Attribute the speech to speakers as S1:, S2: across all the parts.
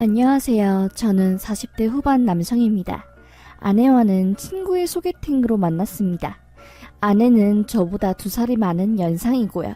S1: 안녕하세요. 저는 40대 후반 남성입니다. 아내와는 친구의 소개팅으로 만났습니다. 아내는 저보다 두 살이 많은 연상이고요.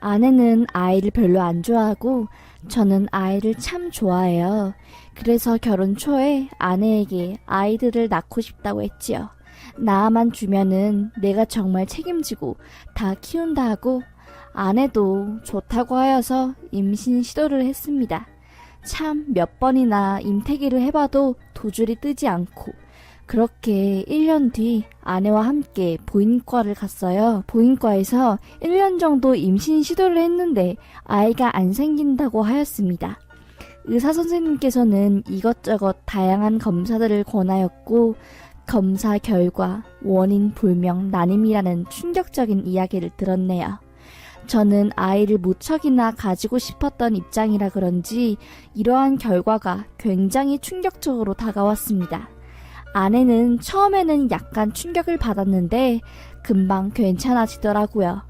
S1: 아내는 아이를 별로 안 좋아하고 저는 아이를 참 좋아해요. 그래서 결혼 초에 아내에게 아이들을 낳고 싶다고 했지요. 나만 주면은 내가 정말 책임지고 다 키운다 하고 아내도 좋다고 하여서 임신 시도를 했습니다. 참 몇 번이나 임태기를 해봐도 두 줄이 뜨지 않고 그렇게 1년 뒤 아내와 함께 보인과를 갔어요. 보인과에서 1년 정도 임신 시도를 했는데 아이가 안 생긴다고 하였습니다. 의사 선생님께서는 이것저것 다양한 검사들을 권하였고 검사 결과 원인 불명 난임이라는 충격적인 이야기를 들었네요. 저는 아이를 무척이나 가지고 싶었던 입장이라 그런지 이러한 결과가 굉장히 충격적으로 다가왔습니다. 아내는 처음에는 약간 충격을 받았는데 금방 괜찮아지더라고요.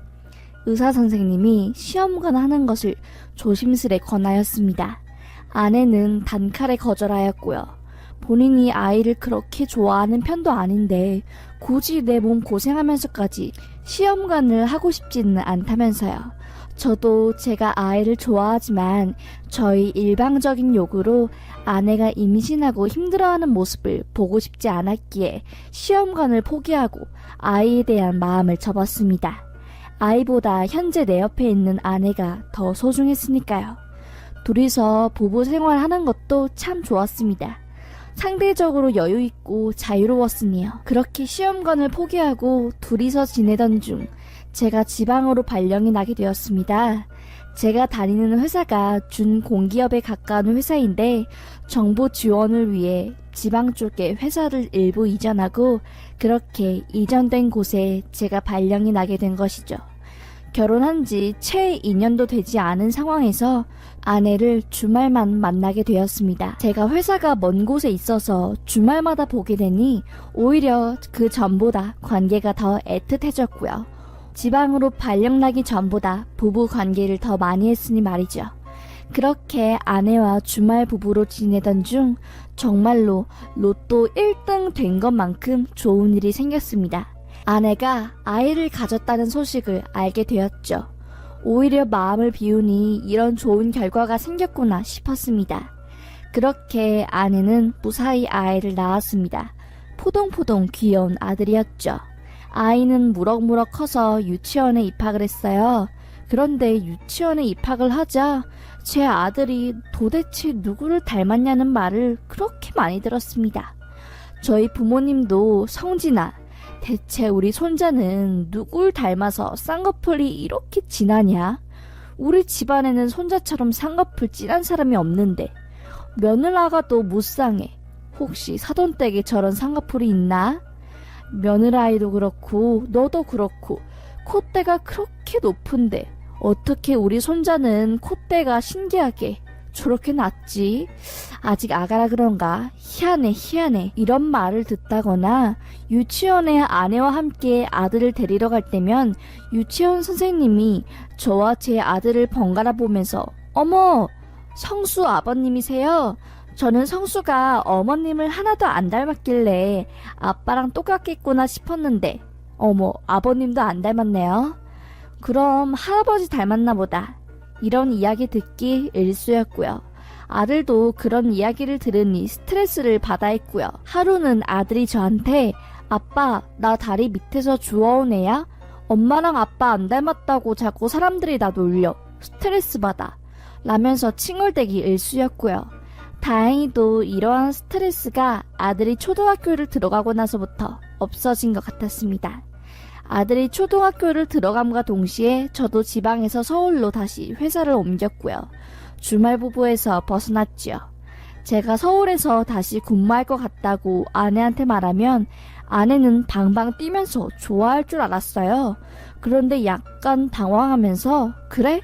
S1: 의사 선생님이 시험관 하는 것을 조심스레 권하였습니다. 아내는 단칼에 거절하였고요. 본인이 아이를 그렇게 좋아하는 편도 아닌데 굳이 내 몸 고생하면서까지 시험관을 하고 싶지는 않다면서요. 저도 제가 아이를 좋아하지만 저희 일방적인 요구로 아내가 임신하고 힘들어하는 모습을 보고 싶지 않았기에 시험관을 포기하고 아이에 대한 마음을 접었습니다. 아이보다 현재 내 옆에 있는 아내가 더 소중했으니까요. 둘이서 부부 생활하는 것도 참 좋았습니다. 상대적으로 여유 있고 자유로웠으니요. 그렇게 시험관을 포기하고 둘이서 지내던 중 제가 지방으로 발령이 나게 되었습니다. 제가 다니는 회사가 준 공기업에 가까운 회사인데 정부 지원을 위해 지방 쪽에 회사를 일부 이전하고 그렇게 이전된 곳에 제가 발령이 나게 된 것이죠. 결혼한 지 채 2년도 되지 않은 상황에서 아내를 주말만 만나게 되었습니다. 제가 회사가 먼 곳에 있어서 주말마다 보게 되니 오히려 그 전보다 관계가 더 애틋해졌고요. 지방으로 발령나기 전보다 부부 관계를 더 많이 했으니 말이죠. 그렇게 아내와 주말 부부로 지내던 중 정말로 로또 1등 된 것만큼 좋은 일이 생겼습니다. 아내가 아이를 가졌다는 소식을 알게 되었죠. 오히려 마음을 비우니 이런 좋은 결과가 생겼구나 싶었습니다. 그렇게 아내는 무사히 아이를 낳았습니다. 포동포동 귀여운 아들이었죠. 아이는 무럭무럭 커서 유치원에 입학을 했어요. 그런데 유치원에 입학을 하자 제 아들이 도대체 누구를 닮았냐는 말을 그렇게 많이 들었습니다. 저희 부모님도 성진아, 대체 우리 손자는 누굴 닮아서 쌍꺼풀이 이렇게 진하냐? 우리 집안에는 손자처럼 쌍꺼풀 진한 사람이 없는데 며느라가도 무쌍해. 혹시 사돈댁에 저런 쌍꺼풀이 있나? 며느라이도 그렇고 너도 그렇고 콧대가 그렇게 높은데 어떻게 우리 손자는 콧대가 신기하게 저렇게 낮지? 아직 아가라 그런가? 희한해, 희한해. 이런 말을 듣다거나 유치원에 아내와 함께 아들을 데리러 갈 때면 유치원 선생님이 저와 제 아들을 번갈아 보면서 어머, 성수 아버님이세요? 저는 성수가 어머님을 하나도 안 닮았길래 아빠랑 똑같겠구나 싶었는데 어머, 아버님도 안 닮았네요. 그럼 할아버지 닮았나 보다. 이런 이야기 듣기 일쑤였고요. 아들도 그런 이야기를 들으니 스트레스를 받아 했고요. 하루는 아들이 저한테 아빠, 나 다리 밑에서 주워온 애야? 엄마랑 아빠 안 닮았다고 자꾸 사람들이 나 놀려. 스트레스 받아. 라면서 칭얼대기 일쑤였고요. 다행히도 이러한 스트레스가 아들이 초등학교를 들어가고 나서부터 없어진 것 같았습니다. 아들이 초등학교를 들어감과 동시에 저도 지방에서 서울로 다시 회사를 옮겼고요. 주말 부부에서 벗어났지요. 제가 서울에서 다시 근무할 것 같다고 아내한테 말하면 아내는 방방 뛰면서 좋아할 줄 알았어요. 그런데 약간 당황하면서 그래?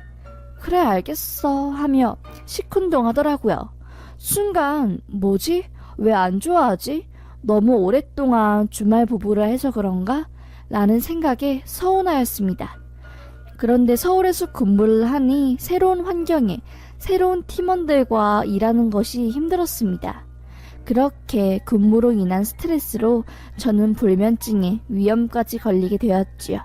S1: 그래 알겠어 하며 시큰둥하더라고요. 순간 뭐지? 왜 안 좋아하지? 너무 오랫동안 주말 부부를 해서 그런가? 라는 생각에 서운하였습니다. 그런데 서울에서 근무를 하니 새로운 환경에 새로운 팀원들과 일하는 것이 힘들었습니다. 그렇게 근무로 인한 스트레스로 저는 불면증에 위험까지 걸리게 되었지요.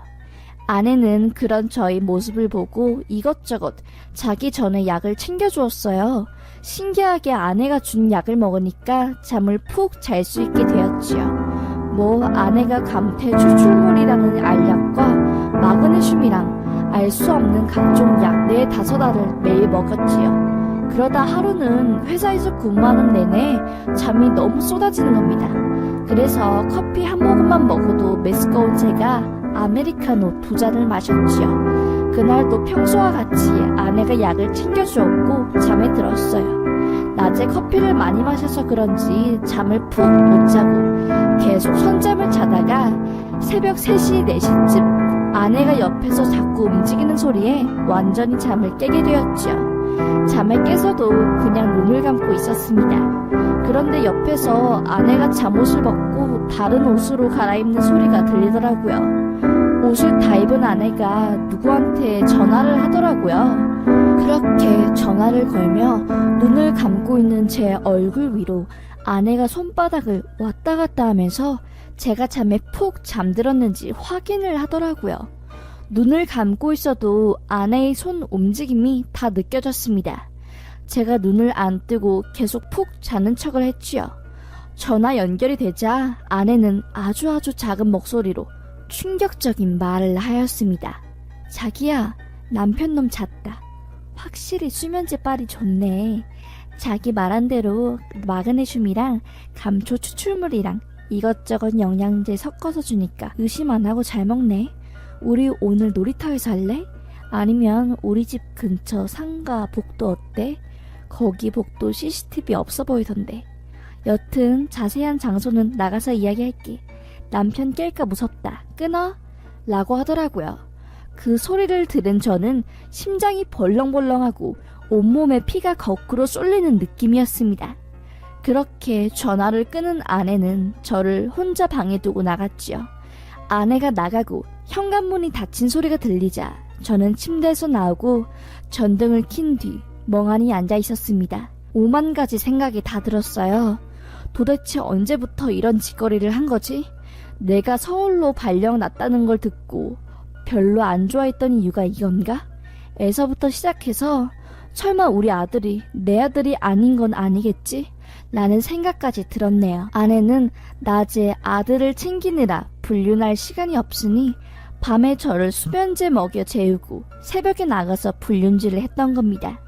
S1: 아내는 그런 저의 모습을 보고 이것저것 자기 전에 약을 챙겨주었어요. 신기하게 아내가 준 약을 먹으니까 잠을 푹 잘 수 있게 되었지요. 뭐 아내가 감퇴 추출물이라는 알약과 마그네슘이랑 알 수 없는 각종 약 네 다섯 알을 매일 먹었지요. 그러다 하루는 회사에서 근무하는 내내 잠이 너무 쏟아지는 겁니다. 그래서 커피 한 모금만 먹어도 메스꺼운 제가 아메리카노 두 잔을 마셨지요. 그날도 평소와 같이 아내가 약을 챙겨주었고 잠에 들었어요. 낮에 커피를 많이 마셔서 그런지 잠을 푹 못 자고 계속 손잠을 자다가 새벽 3시, 4시쯤 아내가 옆에서 자꾸 움직이는 소리에 완전히 잠을 깨게 되었지요. 잠에 깨서도 그냥 눈을 감고 있었습니다. 그런데 옆에서 아내가 잠옷을 벗고 다른 옷으로 갈아입는 소리가 들리더라고요. 옷을 다 입은 아내가 누구한테 전화를 하더라고요. 그렇게 전화를 걸며 눈을 감고 있는 제 얼굴 위로 아내가 손바닥을 왔다 갔다 하면서 제가 잠에 푹 잠들었는지 확인을 하더라고요. 눈을 감고 있어도 아내의 손 움직임이 다 느껴졌습니다. 제가 눈을 안 뜨고 계속 푹 자는 척을 했지요. 전화 연결이 되자 아내는 아주 아주 작은 목소리로 충격적인 말을 하였습니다. 자기야, 남편 놈 잤다. 확실히 수면제 빨이 좋네. 자기 말한 대로 마그네슘이랑 감초 추출물이랑 이것저것 영양제 섞어서 주니까 의심 안 하고 잘 먹네. 우리 오늘 놀이터에서 할래? 아니면 우리 집 근처 상가 복도 어때? 거기 복도 CCTV 없어 보이던데. 여튼 자세한 장소는 나가서 이야기할게. 남편 깰까 무섭다. 끊어? 라고 하더라고요. 그 소리를 들은 저는 심장이 벌렁벌렁하고 온몸에 피가 거꾸로 쏠리는 느낌이었습니다. 그렇게 전화를 끊은 아내는 저를 혼자 방에 두고 나갔지요. 아내가 나가고 현관문이 닫힌 소리가 들리자 저는 침대에서 나오고 전등을 킨 뒤 멍하니 앉아 있었습니다. 오만 가지 생각이 다 들었어요. 도대체 언제부터 이런 짓거리를 한 거지? 내가 서울로 발령 났다는 걸 듣고 별로 안 좋아했던 이유가 이건가? 에서부터 시작해서 설마 우리 아들이 내 아들이 아닌 건 아니겠지? 라는 생각까지 들었네요. 아내는 낮에 아들을 챙기느라 불륜할 시간이 없으니 밤에 저를 수면제 먹여 재우고 새벽에 나가서 불륜질을 했던 겁니다.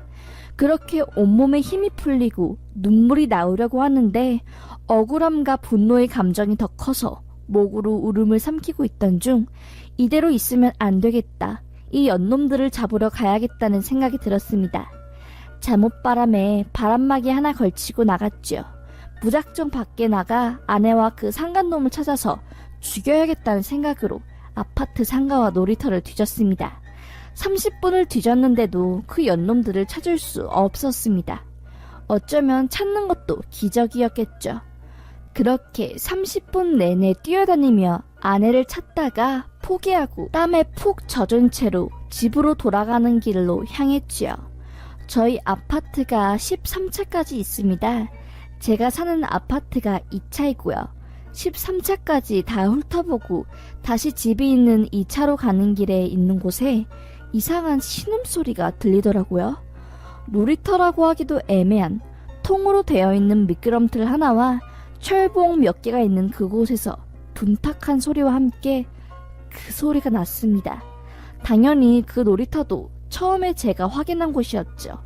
S1: 그렇게 온몸에 힘이 풀리고 눈물이 나오려고 하는데 억울함과 분노의 감정이 더 커서 목으로 울음을 삼키고 있던 중 이대로 있으면 안 되겠다. 이 연놈들을 잡으러 가야겠다는 생각이 들었습니다. 잠옷바람에 바람막이 하나 걸치고 나갔죠. 무작정 밖에 나가 아내와 그 상간놈을 찾아서 죽여야겠다는 생각으로 아파트 상가와 놀이터를 뒤졌습니다. 30분을 뒤졌는데도 그 연놈들을 찾을 수 없었습니다. 어쩌면 찾는 것도 기적이었겠죠. 그렇게 30분 내내 뛰어다니며 아내를 찾다가 포기하고 땀에 푹 젖은 채로 집으로 돌아가는 길로 향했지요. 저희 아파트가 13차까지 있습니다. 제가 사는 아파트가 2차이고요. 13차까지 다 훑어보고 다시 집이 있는 2차로 가는 길에 있는 곳에 이상한 신음소리가 들리더라고요. 놀이터라고 하기도 애매한 통으로 되어 있는 미끄럼틀 하나와 철봉 몇 개가 있는 그곳에서 둔탁한 소리와 함께 그 소리가 났습니다. 당연히 그 놀이터도 처음에 제가 확인한 곳이었죠.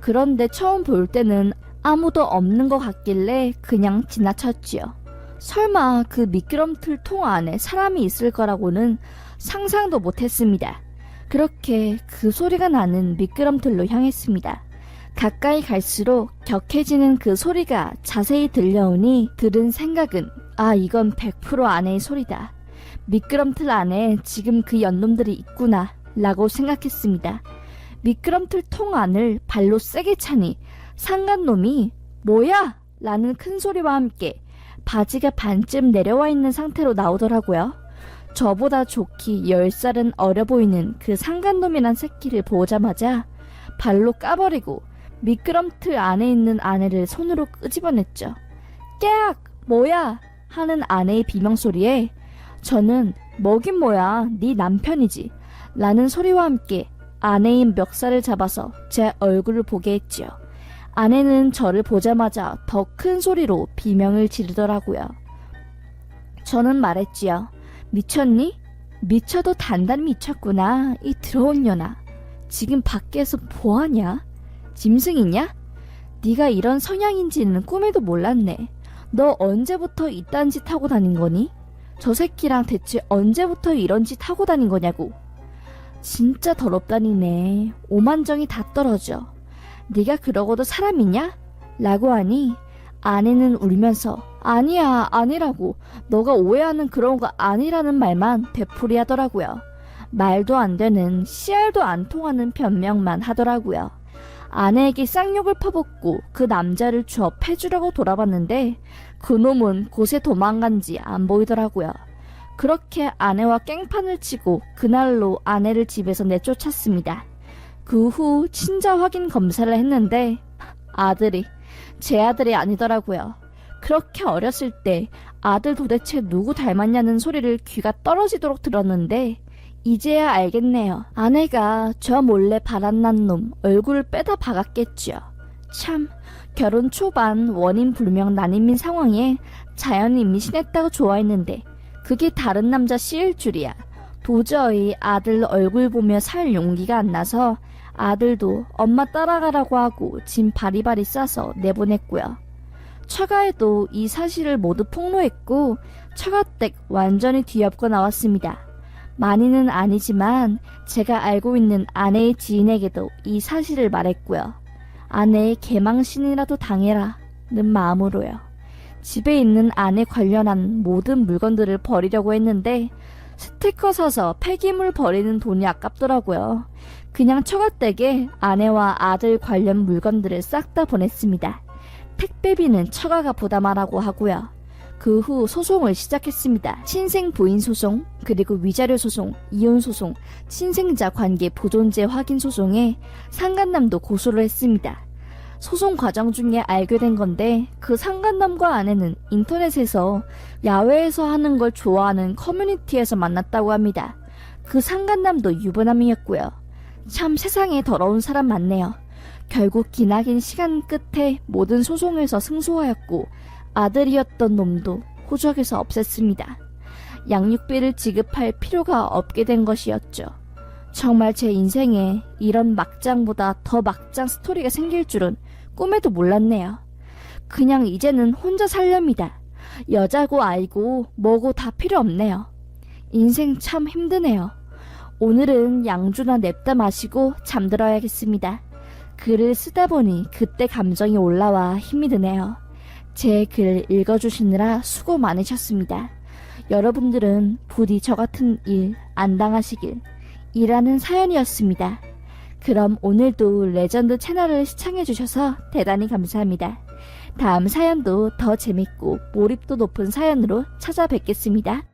S1: 그런데 처음 볼 때는 아무도 없는 것 같길래 그냥 지나쳤지요. 설마 그 미끄럼틀 통 안에 사람이 있을 거라고는 상상도 못했습니다. 그렇게 그 소리가 나는 미끄럼틀로 향했습니다. 가까이 갈수록 격해지는 그 소리가 자세히 들려오니 들은 생각은 아 이건 100% 아내의 소리다. 미끄럼틀 안에 지금 그 연놈들이 있구나 라고 생각했습니다. 미끄럼틀 통 안을 발로 세게 차니 상간놈이 뭐야? 라는 큰 소리와 함께 바지가 반쯤 내려와 있는 상태로 나오더라고요. 저보다 좋기 10살은 어려 보이는 그 상간놈이란 새끼를 보자마자 발로 까버리고 미끄럼틀 안에 있는 아내를 손으로 끄집어냈죠. 깨악! 뭐야! 하는 아내의 비명소리에 저는 뭐긴 뭐야 네 남편이지 라는 소리와 함께 아내인 멱살을 잡아서 제 얼굴을 보게 했지요. 아내는 저를 보자마자 더 큰 소리로 비명을 지르더라고요. 저는 말했지요. 미쳤니? 미쳐도 단단히 미쳤구나. 이 더러운 년아. 지금 밖에서 뭐하냐? 짐승이냐? 네가 이런 성향인지는 꿈에도 몰랐네. 너 언제부터 이딴 짓 하고 다닌 거니? 저 새끼랑 대체 언제부터 이런 짓 하고 다닌 거냐고. 진짜 더럽다니네. 오만정이 다 떨어져. 네가 그러고도 사람이냐? 라고 하니 아내는 울면서 아니야 아니라고 너가 오해하는 그런 거 아니라는 말만 되풀이 하더라고요. 말도 안 되는 씨알도 안 통하는 변명만 하더라고요. 아내에게 쌍욕을 퍼붓고 그 남자를 주어 패주려고 돌아봤는데 그놈은 곳에 도망간지 안 보이더라고요. 그렇게 아내와 깽판을 치고 그날로 아내를 집에서 내쫓았습니다. 그 후 친자 확인 검사를 했는데 아들이 제 아들이 아니더라고요. 그렇게 어렸을 때 아들 도대체 누구 닮았냐는 소리를 귀가 떨어지도록 들었는데 이제야 알겠네요. 아내가 저 몰래 바람난 놈 얼굴을 빼다 박았겠지요. 참 결혼 초반 원인 불명 난임인 상황에 자연히 임신했다고 좋아했는데 그게 다른 남자 씨일 줄이야. 도저히 아들 얼굴 보며 살 용기가 안 나서 아들도 엄마 따라가라고 하고 짐 바리바리 싸서 내보냈고요. 처가에도 이 사실을 모두 폭로했고 처가댁 완전히 뒤엎고 나왔습니다. 많이는 아니지만 제가 알고 있는 아내의 지인에게도 이 사실을 말했고요. 아내의 개망신이라도 당해라는 마음으로요. 집에 있는 아내 관련한 모든 물건들을 버리려고 했는데 스티커 사서 폐기물 버리는 돈이 아깝더라고요. 그냥 처가댁에 아내와 아들 관련 물건들을 싹 다 보냈습니다. 택배비는 처가가 부담하라고 하고요. 그 후 소송을 시작했습니다. 친생 부인 소송, 그리고 위자료 소송, 이혼 소송, 친생자 관계 보존제 확인 소송에 상간남도 고소를 했습니다. 소송 과정 중에 알게 된 건데 그 상간남과 아내는 인터넷에서 야외에서 하는 걸 좋아하는 커뮤니티에서 만났다고 합니다. 그 상간남도 유부남이었고요. 참 세상에 더러운 사람 많네요. 결국 기나긴 시간 끝에 모든 소송에서 승소하였고 아들이었던 놈도 호적에서 없앴습니다. 양육비를 지급할 필요가 없게 된 것이었죠. 정말 제 인생에 이런 막장보다 더 막장 스토리가 생길 줄은 꿈에도 몰랐네요. 그냥 이제는 혼자 살렵니다. 여자고 아이고 뭐고 다 필요 없네요. 인생 참 힘드네요. 오늘은 양주나 냅다 마시고 잠들어야겠습니다. 글을 쓰다 보니 그때 감정이 올라와 힘이 드네요. 제 글 읽어주시느라 수고 많으셨습니다. 여러분들은 부디 저 같은 일 안 당하시길 이라는 사연이었습니다. 그럼 오늘도 레전드 채널을 시청해주셔서 대단히 감사합니다. 다음 사연도 더 재밌고 몰입도 높은 사연으로 찾아뵙겠습니다.